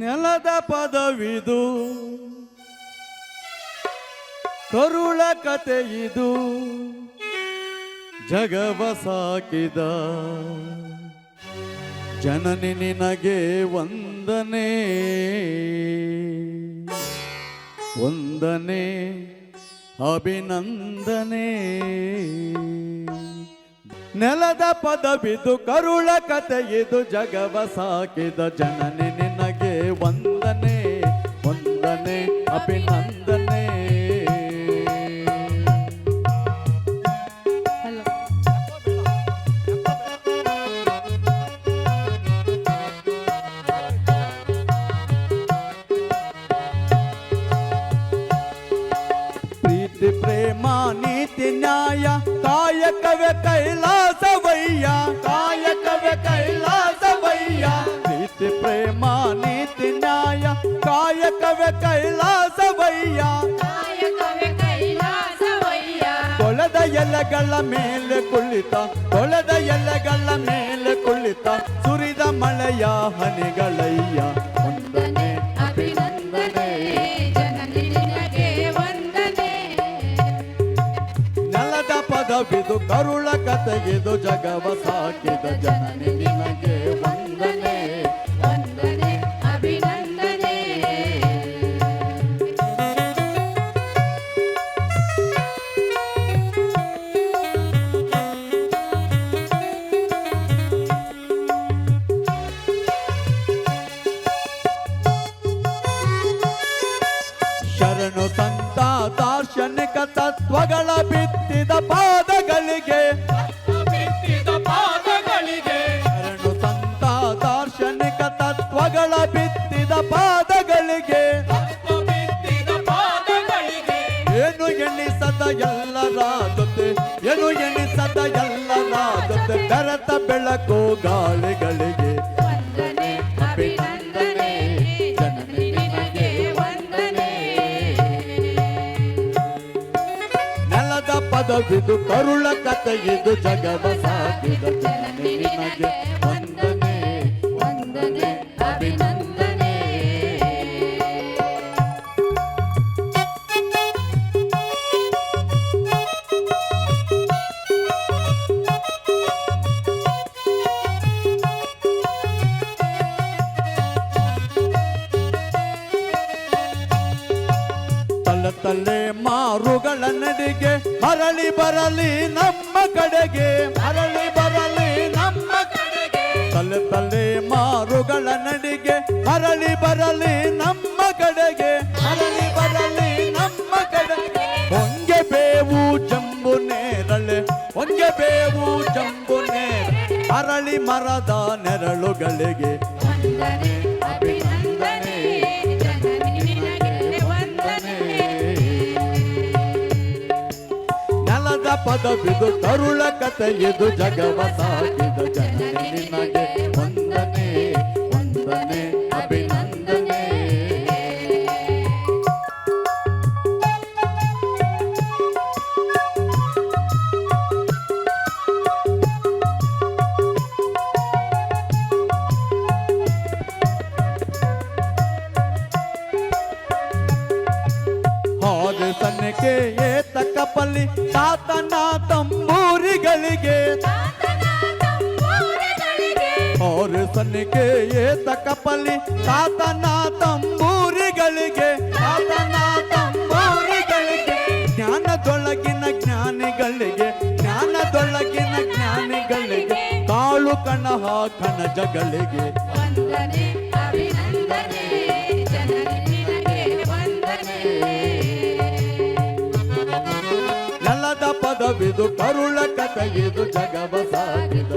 ನೆಲದ ಪದವಿದು. ಕರುಳ ಕತೆ ಇದು. ಜಗವ ಸಾಕಿದ. ಜನನಿ ನಿನಗೆ ವಂದನೆ. ವಂದನೆ, ಅಭಿನಂದನೆ. ನೆಲದ ಪದವಿದು, ಕರುಳ ಕತೆ ಇದು. ಜಗವ ಸಾಕಿದ ಜನನಿ ನಿನಗೆ ವಂದನೆ ವಂದನೆ ಅಭಿನಂದನೆ ಹಲೋ ಪ್ರೀತಿ ಪ್ರೇಮ ನೀತಿ ನ್ಯಾಯ ಕಾಯಕವೇ ಕೈಲಾಸವಯ್ಯ ಕೈಲಾಸವಯ್ಯ. ಕೊಳದ ಎಲೆಗಳ ಮೇಲೆ ಕುಳಿತ ಕೊಳದ ಎಲೆಗಳ ಮೇಲೆ ಕುಳಿತ ಸುರಿದ ಮಳೆಯ ಹನಿಗಳಯ್ಯ. ಅಭಿನಂದನೆ ನೆಲದ ಪದವಿದು ಕರುಳ ಕತೆಗಿದು ಜಗವ ಸಾಕಿದ ಜನನಿ ನಿನಗೆ. ಪಾದಗಳಿಗೆ. ಬಿತ್ತಿದ ಪಾದಗಳಿಗೆ. ಶರಣು ಸಂತ ದಾರ್ಶನಿಕ ತತ್ವಗಳ ಬಿತ್ತಿದ ಪಾದಗಳಿಗೆ. ಬಿತ್ತಿದ ಪಾದಗಳಿಗೆ. ಏನು ಎಣಿಸದ ಎಲ್ಲರ ಜೊತೆ ಏನು ಎಣಿಸದ ಎಲ್ಲರ ಜೊತೆ ಬೆರೆತ ಬೆಳಕು ಗಾಳಿಗಳಿಗೆ. ಪದವಿದು ಕರುಳ ಕಥೆಯಿದು ಜಗವ ಸಾಗಿದ ಜನನಿ ನಿನಗೆ ವಂದನೆ ವಂದನೆ ಅಭಿನಂದನೆ ತಲೆ ಮಾರುಗಳ ನಡಿಗೆ ಮರಳಿ ಬರಲಿ ನಮ್ಮ ಕಡೆಗೆ, ಮರಳಿ ಬರಲಿ ನಮ್ಮ ಕಡೆಗೆ. ತಲೆ ತಲೆ ಮಾರುಗಳ ನಡಿಗೆ ಮರಳಿ ಬರಲಿ ನಮ್ಮ ಕಡೆಗೆ, ಮರಳಿ ಬರಲಿ ನಮ್ಮ ಕಡೆಗೆ. ಹೊಂಗೆ ಬೇವು ಜಂಬು ನೇರಳೆ, ಹೊಂಗೆ ಬೇವು ಜಂಬು ನೇರಳೆ. ಅರಳಿ ಮರದ ನೆರಳುಗಳಿಗೆ ಪದವಿದು ಕರುಳ ಕಥೆಯಿದು ಜಗವ ಸಾಗಿದ ಹಾರಿಸನಿಕೆ ಏತ ಕಪಲಿ ತಾತನ ತಂಬೂರಿಗಳಿಗೆ ತಾತನ ತಂಬೂರಿಗಳಿಗೆ ಹಾರಿಸನಿಕೆ ಏತ ಕಪಲಿ ತಾತನ ತಂಬೂರಿಗಳಿಗೆ ತಾತನ ತಂಬೂರಿಗಳಿಗೆ ಜ್ಞಾನದೊಳಗಿನ ಜ್ಞಾನಿಗಳಿಗೆ ಜ್ಞಾನದೊಳಗಿನ ಜ್ಞಾನಿಗಳಿಗೆ ಕಾಳು ಕಣಹ ಕಣಜಗಳಿಗೆ ವಂದನೆ ಅಭಿನಂದನೆ ಅದು ಕರುಳ ಕಥೆಯಿದು ಜಗವ ಸಾಗಿದು